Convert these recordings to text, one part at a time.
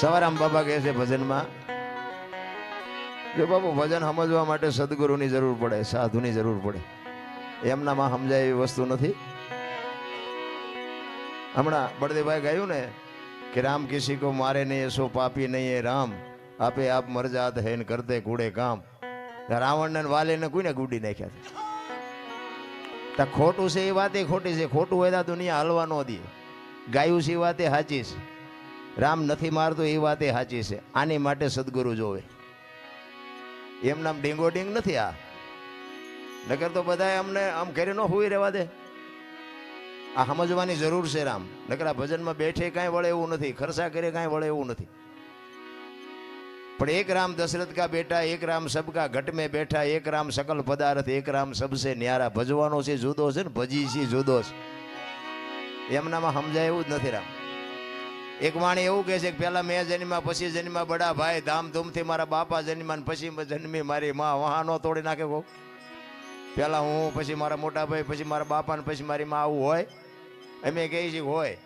સવારામ બાબા કહે છે ભજનમાં જો બાપુ, ભજન સમજવા માટે સદગુરુની જરૂર પડે, સાધુની જરૂર પડે. એમનામાં સમજાય એવી વસ્તુ નથી. હમણાં બળદેવભાઈ ગાયું ને કે રામ કિસી કો મારે નહીં, સો પાપી નહીં એ રામ. આપે આપ મરજાત હે, ને કરતે કૂડે કામ. રાવણને વાલેને કોઈને ગુડી નાખ્યા તા ખોટું છે એ વાતે ખોટી છે. ખોટું હોય દુનિયા હલવા ન દે. ગાયું છે એ વાતે સાચી છે. રામ નથી મારતો, એ વાત એ સાચી છે. આની માટે સદગુરુ જોવે. એમ નામ ડીંગો ડીંગ નથી આ. નગર તો બધા અમને આમ ઘરે ન હોઈ રહેવા દે. આ સમજવાની જરૂર છે રામ. નકર ભજનમાં બેઠે કાંઈ વળે એવું નથી. ખર્ચા કરે કાંઈ વળે એવું નથી. પણ એક રામ દશરથ કા બેટા, એક રામ સબકા ઘટ મેં બેઠા, એક રામ સકલ પદાર્થ, એક રામ સબસે ન્યારા. ભજવાનો છે જુદો છે ને ભજી છે જુદો છે. એમનામાં સમજાય એવું જ નથી રામ. એક વાણી એવું કહે છે કે પહેલાં મેં જન્મ્યા, પછી જન્મ્યા બડા ભાઈ, ધામધૂમથી મારા બાપા જન્મ્યા ને પછી જન્મી મારી માં. વહાનો તોડી નાખે કહું? પહેલાં હું, પછી મારા મોટા ભાઈ, પછી મારા બાપા ને પછી મારી માં આવું હોય? અમે કહે છે હોય.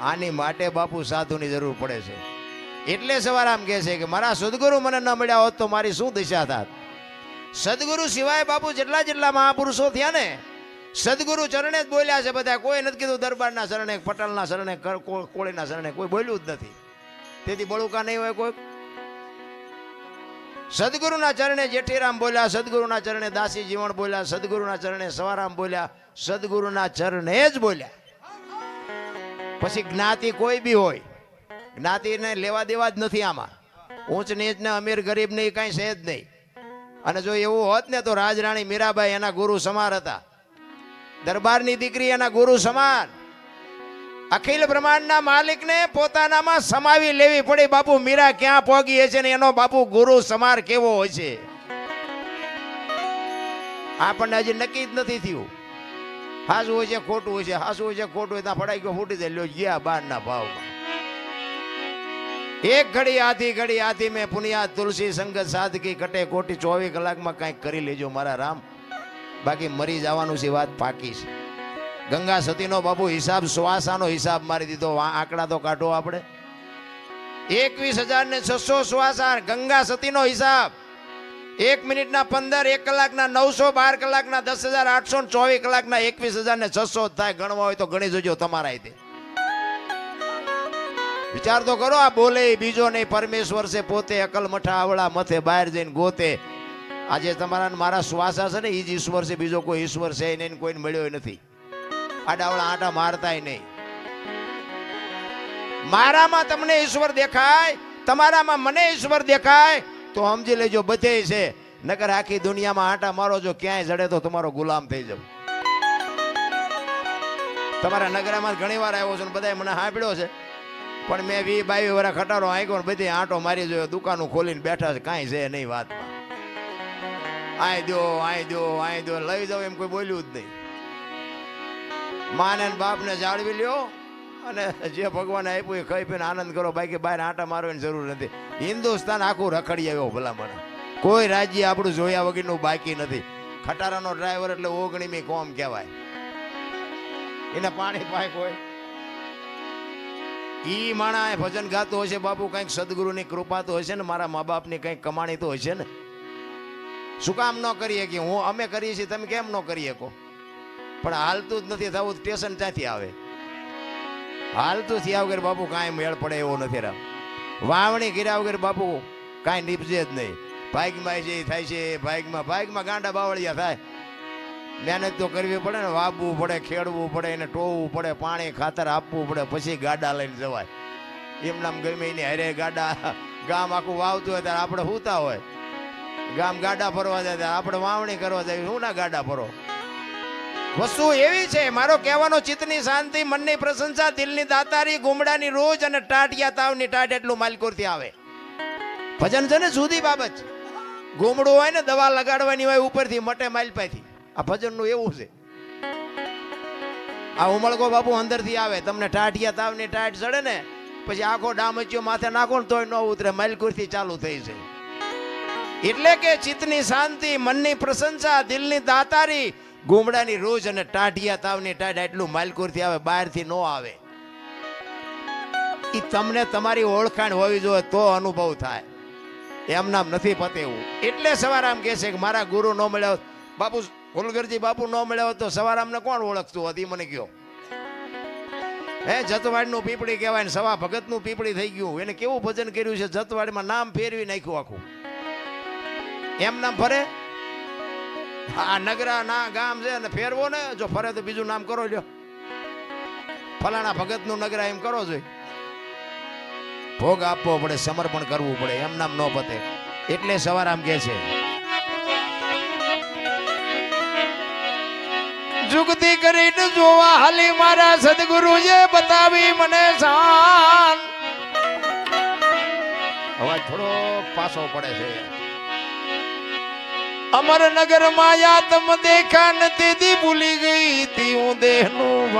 આની માટે બાપુ સાધુની જરૂર પડે છે. એટલે સવાર આમ કહે છે કે મારા સદગુરુ મને ન મળ્યા હોત તો મારી શું દિશા થાત? સદગુરુ સિવાય બાપુ જેટલા જેટલા મહાપુરુષો થયા ને સદગુરુ ચરણે જ બોલ્યા છે બધા. કોઈ નથી કીધું દરબારના શરણે, પટલના શરણે કોળીના શરણે. કોઈ બોલ્યું જ નથી. તેથી બળુકા નહીં હોય કોઈ. સદગુરુના ચરણે જેઠીરામ બોલ્યા, સદગુરુના ચરણે દાસી જીવણ બોલ્યા, સદગુરુના ચરણે સવારામ બોલ્યા, સદગુરુના ચરણે જ બોલ્યા. પછી જ્ઞાતિ કોઈ બી હોય, જ્ઞાતિને લેવા દેવા જ નથી આમાં. ઊંચ નીચ ને અમીર ગરીબ ને કાંઈ છે જ નહીં. અને જો એવું હોત ને તો રાજરાણી મીરાબાઈ એના ગુરુ સમાર હતા. દરબારની દીકરી એના ગુરુ સમાન. અખિલ બ્રહ્માંડના માલિકને પોતાનામાં સમાવી લેવી પડી. બાપુ મીરા ક્યાં પોગી હશે ને એનો બાપુ ગુરુ સમાર કેવો હોય છે? આપણને હજી નક્કી જ નથી થયું. હાસું હોય છે, ખોટું હોય છે. હાસું હોય છે, ખોટું હોય ત્યાં ફડાઈ ગયો ફૂટી જાય. લ્યો, ગયા બારના ભાવમાં. એક ઘડી આધી ઘડી આધી મેં પુનિયા તુલસી સંગત સાદગી કટે કોટી ચોવીસ કલાકમાં કંઈક કરી લેજો મારા રામ. બાકી મરી જવાનું છે વાત પાકી છે. ગંગા સતીનો બાપુ હિસાબ શ્વાસાનો હિસાબ મારી દીધો. આંકડા તો કાઢો આપણે. એકવીસ હજાર ને છસો શ્વાસા ગંગા સતીનો હિસાબ. એક મિનિટના પંદર, એક કલાકના નવસો, બાર કલાકના દસ હજાર, આઠસો ચોવીસ કલાકના એકવીસ હજાર ને છસો થાય. ગણવા હોય તો ગણી જોજો તમારા રીતે વિચાર તો કરો, આ બોલે બીજો નહીં. પરમેશ્વર છે પોતે અકલ મઠા આવડા મથે બહાર જઈને ગોતે. આજે તમારા મારા શ્વાસા છે ને એ જ ઈશ્વર છે, બીજો કોઈ ઈશ્વર છે એને કોઈને મળ્યો નથી. આડાવડા આટા મારતાય નહીં. મારામાં તમને ઈશ્વર દેખાય, તમારામાં મને ઈશ્વર દેખાય, તો સમજી લેજો બધે છે. નકર આખી દુનિયામાં આટા મારો, જો ક્યાંય જડે તો તમારો ગુલામ થઈ જાવ. તમારા નગરામાં ઘણી વાર આવ્યો છું બધાએ મને સાંભળ્યો છે. પણ મેં વી બાવી વરા ખટારો આંક્યો બધી આંટો મારી જોયો, દુકાનો ખોલીને બેઠા છે, કાંઈ છે નહીં વાતમાં. આય દો આય દો આય દો લઈ જાઓ એમ કોઈ બોલ્યું જ નહીં. માને બાપને જાળવી લ્યો અને જે ભગવાન આપ્યું એ ખાઈ પીને આનંદ કરો. બાકી બહાર આંટા મારવાની જરૂર નથી. હિન્દુસ્તાન આખું રખડી આવ્યો ભલામણ. કોઈ રાજ્ય આપણું જોયા વગરનું બાકી નથી. ખટારાનો ડ્રાઈવર એટલે ઓગણીમી કોમ કહેવાય. એને પાણી પાક હોય. ઈ માણા ભજન ગાતો હશે, બાપુ, કંઈક સદગુરુની કૃપા તો હશે ને, મારા મા બાપની કંઈક કમાણી તો હશે ને. શું કામ ન કરીએ કે હું અમે કરીએ છીએ, તમે કેમ ન કરી શકો? પણ હાલતું જ નથી થવું સ્ટેશન ત્યાંથી આવે. હાલતું થયા વગર બાપુ કાંઈ મેળ પડે એવો નથી રામ વાવણી કર્યા વગર બાપુ કાંઈ નીપજે જ નહીં. ભાગમાં જે થાય છે ભાગમાં ભાગમાં ગાંડા બાવળિયા થાય. મહેનત તો કરવી પડે ને, વાવવું પડે, ખેડવું પડે, એને ટોવું પડે, પાણી ખાતર આપવું પડે, પછી ગાડા લઈને જવાય. એમ નામ ગમે એની હારે ગાડા, ગામ આખું વાવતું હોય ત્યારે આપણે સૂતા હોય. ગામ ગાડા ફરવા જાય આપણે વાવણી કરવા જાય શું ના ગાડા ફરો? વસ્તુ એવી છે, મારો કહેવાનો ચિત્તની શાંતિ, મનની પ્રશંસા, દિલની દાતારી, ગુમડાની રોજ અને ટાટિયા તાવની ટાટ એટલું માલકોરથી આવે. ભજન છે ને જુદી બાબત. છે ગુમડું હોય ને દવા લગાડવાની હોય ઉપરથી, મટે માલપાથી આ ભજનનું એવું છે. આ ઉમળકો બાપુ અંદરથી આવે. તમને ટાટિયા તાવની ટાટ ચડે ને, પછી આખો ડામચ્યો માથે નાખો ને તોય ન ઉતરે, માલકુરથી ચાલુ થઈ છે એટલે કે ચિત્તની શાંતિ, મનની પ્રશંસા, દિલની દાતારી, ગુમડાની રોજ અને ટાઢિયા તાવની ટાઢ એટલું માલકુરથી આવે, બહારથી નો આવે. એ તમને તમારી ઓળખાણ હોવી જોઈએ તો અનુભવ થાય. એમ નામ નથી પતે એવું. એટલે સવારામ કહે છે કે મારા ગુરુ ન મળ્યા બાપુ ફુલગરજી બાપુ ન મળ્યા તો સવારામને કોણ ઓળખતું હતું? મને કયો હે, જતવાડનું પીપળી કહેવાય ને સવા ભગતનું પીપળી થઈ ગયું. એને કેવું ભજન કર્યું છે? જતવાડમાં નામ ફેરવી નાખ્યું આખું. એમ નામ ફરે? આ નગરા ના ગામ છે અને ફેરવો ને, જો ફરે તો બીજું નામ કરો લ્યો. ફલાણા ભગતનું નગરા એમ કરો જોઈએ ભોગ આપવો પડે, સમર્પણ કરવું પડે, એમ નામ ન પતે. એટલે સવારામ કે છે. જુગતી કરીને જોવા હાલી મારા સદગુરુએ બતાવી મને શાન અવાજ થોડો પાછો પડે છે. અમરનગર માયા તમ દેખા નથી દી ભૂલી ગઈ તી હું દેહનું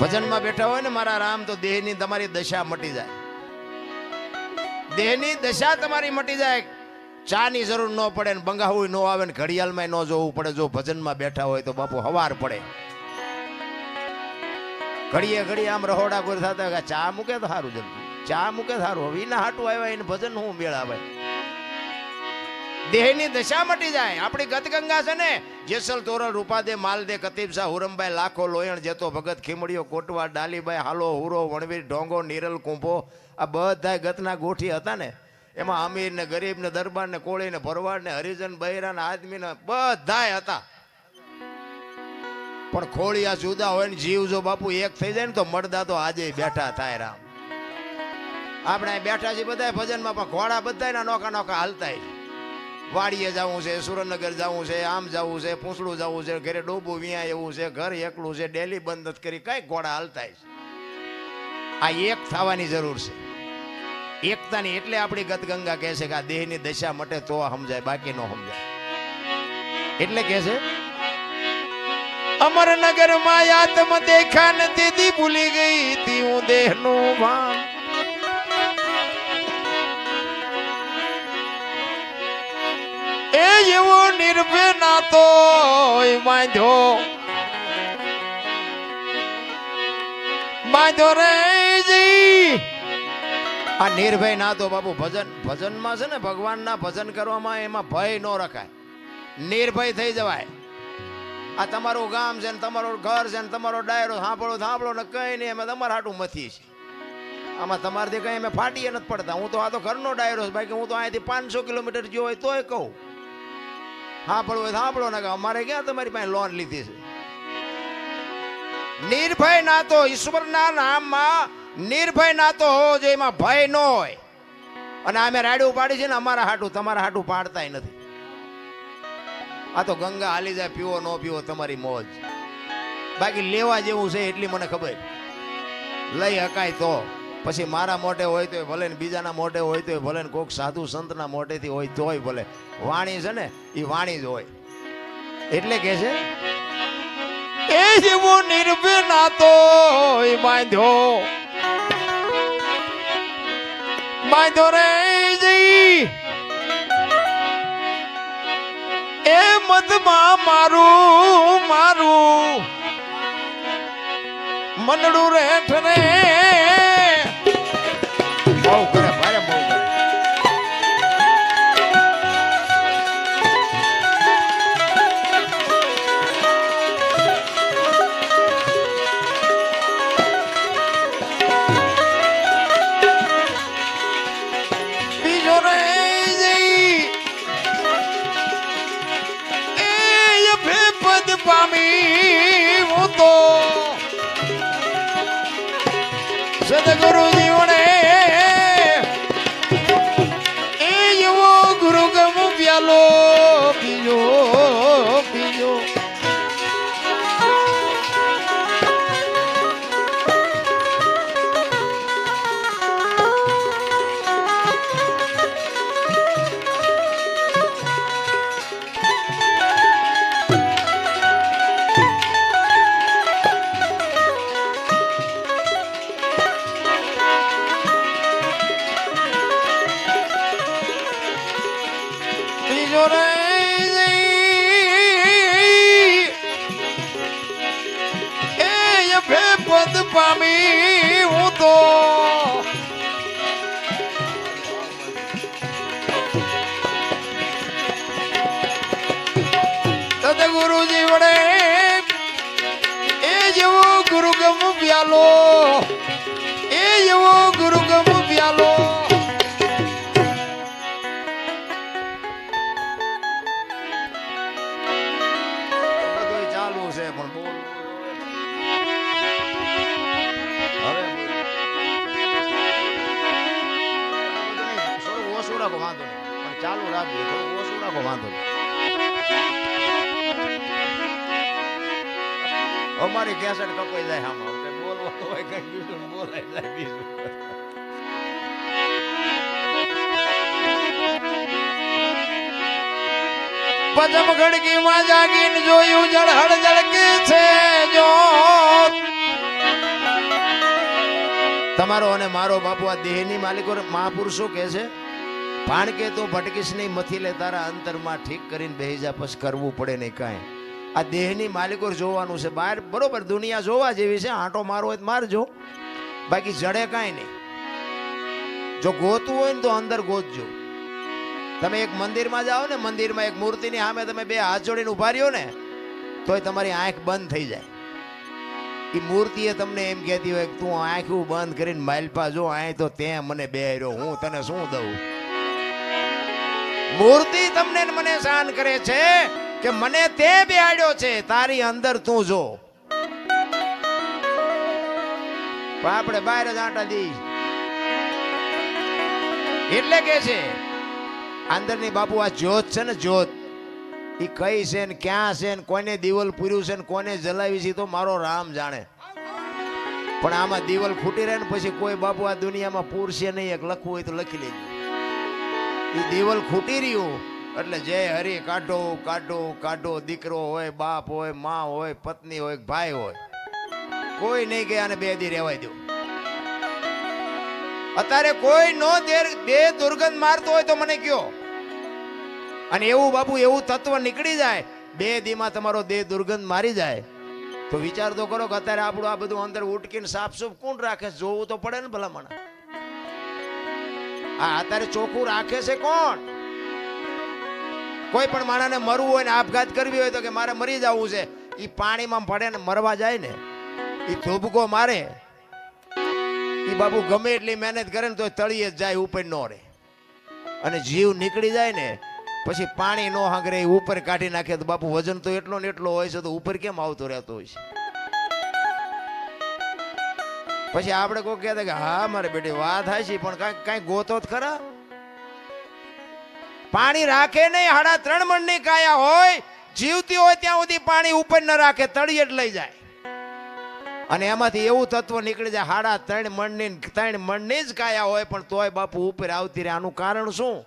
ભજનમાં બેઠા હોય ને મારા રામ, તો દેહની તમારી દશા મટી જાય. દેહની દશા તમારી મટી જાય. ચાની જરૂર ન પડે ને બંગાવું ન આવે ને ઘડિયાળમાં ન જોવું પડે. જો ભજનમાં બેઠા હોય તો બાપુ હવાર પડે. ઘડીએ ઘડીએ આમ રહોડા કોઈ થતા ચા મૂકે તો સારું જલ્દી. ચા મૂકે સારું હવે એના હાટું આવ્યા એને ભજન હું મેળાવે દેહની દશા મટી જાય. આપણી ગતગંગા છે ને, જેસલ તોરલ રૂપાદે માલદે કતીબ હુરમભાઈ, લાખો લોયણ, જેતો ભગત ખીમડીઓ કોટવા ડાલીભાઈ હાલો, હુરો, વણવીર, ઢોંગો, નીરલ, કુંભો, આ બધા ગતના ગોઠી હતા ને. એમાં અમીર ને ગરીબ ને દરબાર ને કોળી ને ભરવાડ ને હરિજન, બૈરા ને આદમી ને બધાય હતા. પણ ખોળિયા જુદા હોય ને, જીવ જો બાપુ એક થઈ જાય ને, તો મળદા તો આજે બેઠા થાય રામ. આપણે બેઠા છીએ બધા ભજનમાં, પણ ઘોડા બધા નોકા નોકા હાલતા છે. વાડીએ જવું છે, સુરેન્દ્રનગર જવું છે, આમ જવું છે, પૂંછડું જવું છે, ઘરે ડોબું વિયા એવું છે, ઘર એકલું છે, ડેલી બંધ કરી, કઈ ઘોડા હાલતા છે. આ એક થવાની જરૂર છે. એકતાની એટલે આપણી ગતગંગા કહે છે કે આ દેહની દશા મટે તો સમજાય, બાકી નો સમજાય. એટલે કહે છે અમરનગરમાં આત્મ દેખા નથી ભૂલી ગઈ તી હું દેહનું ભાન એ જેવો નિર્ભય નાતો બાંધો બાંધો રે જી. આ નિર્ભય નાતો બાપુ ભજન, ભજનમાં છે ને ભગવાનના ભજન કરવામાં એમાં ભય ન રખાય. નિર્ભય થઈ જવાય. આ તમારું ગામ છે ને તમારું ઘર છે ને તમારો ડાયરો, સાંભળો સાંભળો ને કઈ નહીં, એમાં તમારા હાટું મથી છે. આમાં તમારાથી કઈ અમે ફાટીએ નથી પડતા. હું તો આ તો ઘરનો ડાયરો છે, બાકી હું તો અહીંયાથી પાંચસો કિલોમીટર ગયો હોય તોય કહું. સાંભળવું સાંભળો ને અમારે ક્યાં તમારી પાસે લોન લીધી છે? નિર્ભય નાતો ઈશ્વરના નામમાં, નિર્ભય નાતો હોવો જોઈએ, એમાં ભય ન હોય. અને અમે રાડ્યું પાડી છે ને અમારા હાટું, તમારા હાટું પાડતાય નથી. આ તો ગંગા હાલી જાય, પીવો ન પીવો તમારી મોજ. બાકી લેવા જેવું છે એટલી મને ખબર. લઈ હકાય તો. પછી મારા મોઢે હોય તો ભલે ને બીજાના મોઢે હોય તો ભલે ને કોઈક સાધુ સંતના મોઢેથી હોય તોય ભલે. વાણી છે ને એ વાણી જ હોય. એટલે કે છે, એ જેવો નિર્ભય તો બાંધ્યો બાંધ્યો રે જઈ. એ મધમાં મારું મારું. મનડું રેઠ રે બહુ પદમ ખડકીમાં જાગીને જોયું જળહળ જળકે છે જો તમારો અને મારો બાપુ આ દેહની માલિકો મહાપુરુષો કે છે ભાણ કે તું ભટકીશ નહીં, મથી લે તારા અંતરમાં ઠીક કરીને બેહી જા પછી કરવું પડે નહીં કાંઈ. આ દેહની માલિકો જોવાનું છે. બહાર બરોબર દુનિયા જોવા જેવી છે. આંટો મારો હોય મારજો બાકી જડે કાંઈ નહીં. જો ગોતવું હોય ને તો અંદર ગોતજો. તમે એક મંદિરમાં જાઓ ને, મંદિરમાં એક મૂર્તિની સામે તમે બે હાથ જોડીને ઊભા રહ્યો ને, તોય તમારી આંખ બંધ થઈ જાય. એ મૂર્તિએ તમને એમ કહેતી હોય કે તું આંખું બંધ કરીને માલપા જો, આય તો તે મને બે રહ્યો હું તને શું દઉં? મૂર્તિ તમને મને શાન કરે છે કે મને તે બેહાડ્યો છે, તારી અંદર તું જો. પણ આપણે બહાર જ આંટા દઈ. એટલે કે છે અંદરની બાપુ, આ જ્યોત છે ને જ્યોત. એ કઈ છે ને ક્યાં છે ને કોને દીવલ પૂર્યું છે ને કોને જલાવી છે તો મારો રામ જાણે. પણ આમાં દીવલ ખૂટી રહે ને પછી કોઈ બાપુ આ દુનિયામાં પૂરશે નહીં, એક લખવું હોય તો લખી લેજો. એ દીવલ ખૂટી રહ્યું, એટલે જય હરી કાઢો કાઢો કાઢો, દીકરો હોય, બાપ હોય, મા હોય, પત્ની હોય, ભાઈ હોય. કોઈ નહીં ગયા અને બે દી રહેવાય દો. અત્યારે કોઈ નો બે દુર્ગંધ મારતો હોય તો મને કયો? અને એવું બાપુ, એવું તત્વ નીકળી જાય, બે દીમાં તમારો દેહ દુર્ગંધ મારી જાય. તો વિચાર તો કરો કે અત્યારે આપણું આ બધું અંદર ઉટકીને સાફસૂફ કોણ રાખે જોવું તો પડે ને ભલામણ. આ અત્યારે ચોખ્ખું રાખે છે કોણ? કોઈ પણ માણસને મરવું હોય ને આપઘાત કરવી હોય તો કે મારે મરી જવું છે એ પાણીમાં પડે ને મરવા જાય ને. એ ધોબકો મારે. એ બાપુ ગમે એટલી મહેનત કરે ને તો તળીએ જાય, ઉપર નો રહે. અને જીવ નીકળી જાય ને પછી પાણી નો હાંગરે ઉપર કાઢી નાખે તો બાપુ વજન તો એટલો ને એટલો હોય છે તો ઉપર કેમ આવતો રહેતો હોય છે? પછી આપણે કોઈ કહેતા કે, હા, મારે બેટી, વાત થાય છે, પણ કાંઈક કાંઈક ગોતો જ ખરા? પાણી રાખે નહીં, હાડા ત્રણ મણની કાયા હોય, જીવતી હોય ત્યાં સુધી પાણી ઉપર ન રાખે, તળિયે જ લઈ જાય. અને એમાંથી એવું તત્વ નીકળી જાય, હાડા ત્રણ મણની ત્રણ મણની જ કાયા હોય, પણ તોય બાપુ ઉપર આવતી રહે. આનું કારણ શું?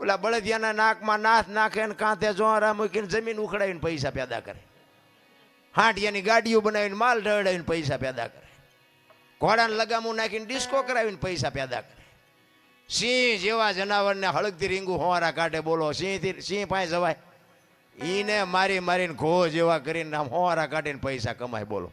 ઓલા બળદિયાના નાકમાં નાથ નાખે ને કાંથે જોરા મૂકીને જમીન ઉખડાવીને પૈસા પેદા કરે. હાંટિયાની ગાડીઓ બનાવીને માલ ઢળાવીને પૈસા પેદા કરે. ઘોડાને લગામું નાખીને ડિસ્કો કરાવીને પૈસા પેદા કરે. સિંહ જેવા જનાવરને હળગતી રીંગું હોવારા કાઢે બોલો, સિંહથી, સિંહ પાસે જવાય. એને મારી મારીને ઘો જેવા કરીને આમ હોવારા કાઢીને પૈસા કમાય બોલો.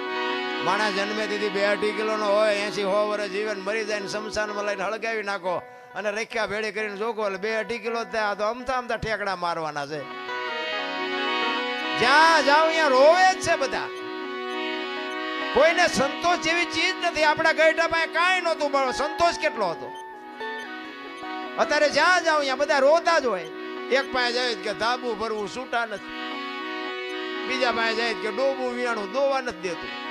માણસ જન્મે દીધી બે અઢી કિલોનો હોય એસી હો વર્ષ જીવન મરી જાય ને શમશાનમાં લઈને હળગાવી નાખો અને રેખ્યા ભેળી કરીને જોકો એટલે બે અઢી કિલો થયા. તો અમથા અમથા ઠેકડા મારવાના છે. જ્યાં જાવ ત્યાં રોવે જ છે બધા. કોઈને સંતોષ જેવી ચીજ નથી. આપણા ગઈઢા પાસે કાંઈ નહોતું, પણ સંતોષ કેટલો હતો. અત્યારે જ્યાં જાઉં ત્યાં બધા રોતા જ હોય. એક પાસે જાય કે ધાબુ ભરવું છૂટા નથી. બીજા પાસે જાય કે ડોબું વિયાણું દોવા નથી દેતું.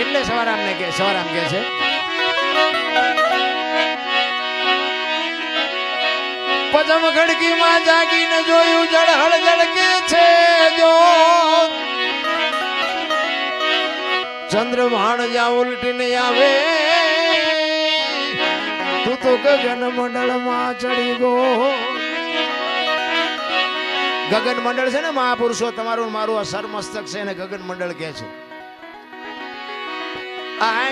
એટલે સવારામ ને કે સવારામ કે છે. પદમ ખડકીમાં જાગીને જોયું જળ હળ જળકે છે જો. ચંદ્રભાણ જા ઉલટીને આવે, તું તો ગગન મંડળમાં ચડી ગો. ગગન મંડળ છે ને મહાપુરુષો, તમારું મારું આ સરમસ્તક છે એને ગગન મંડળ કે છે? આ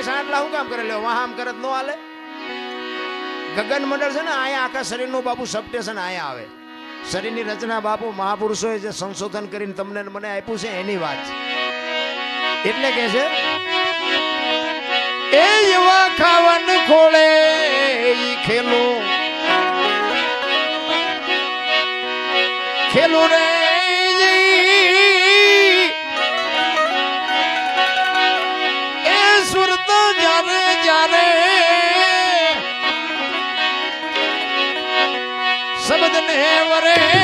આવે. શરીરની રચના બાપુ મહાપુરુષોએ જે સંશોધન કરીને તમને મને આપ્યું છે એની વાત. એટલે કે છે, એ એવા ખાવન ખોળે ખેલો ને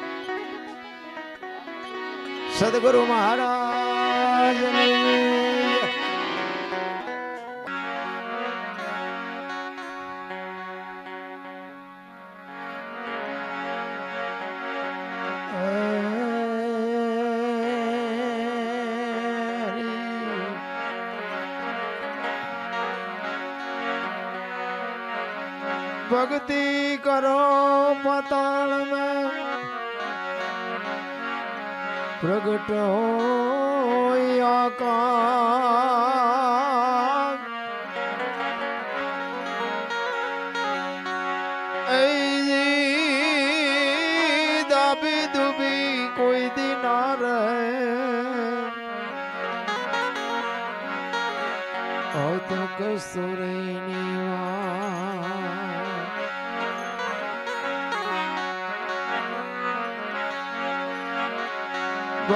સદગુરુ મહારાજ પ્રગટ હોય આકાશ.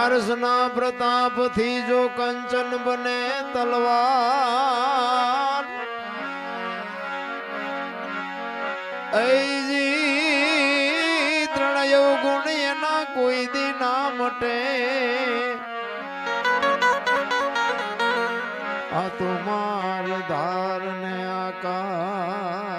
પારસના પ્રતાપથી જો કંચન બને તલવાર ઐજી ત્રણયો ગુણ એના કોઈ દી ના મટે. આ તો માર ધાર આકાર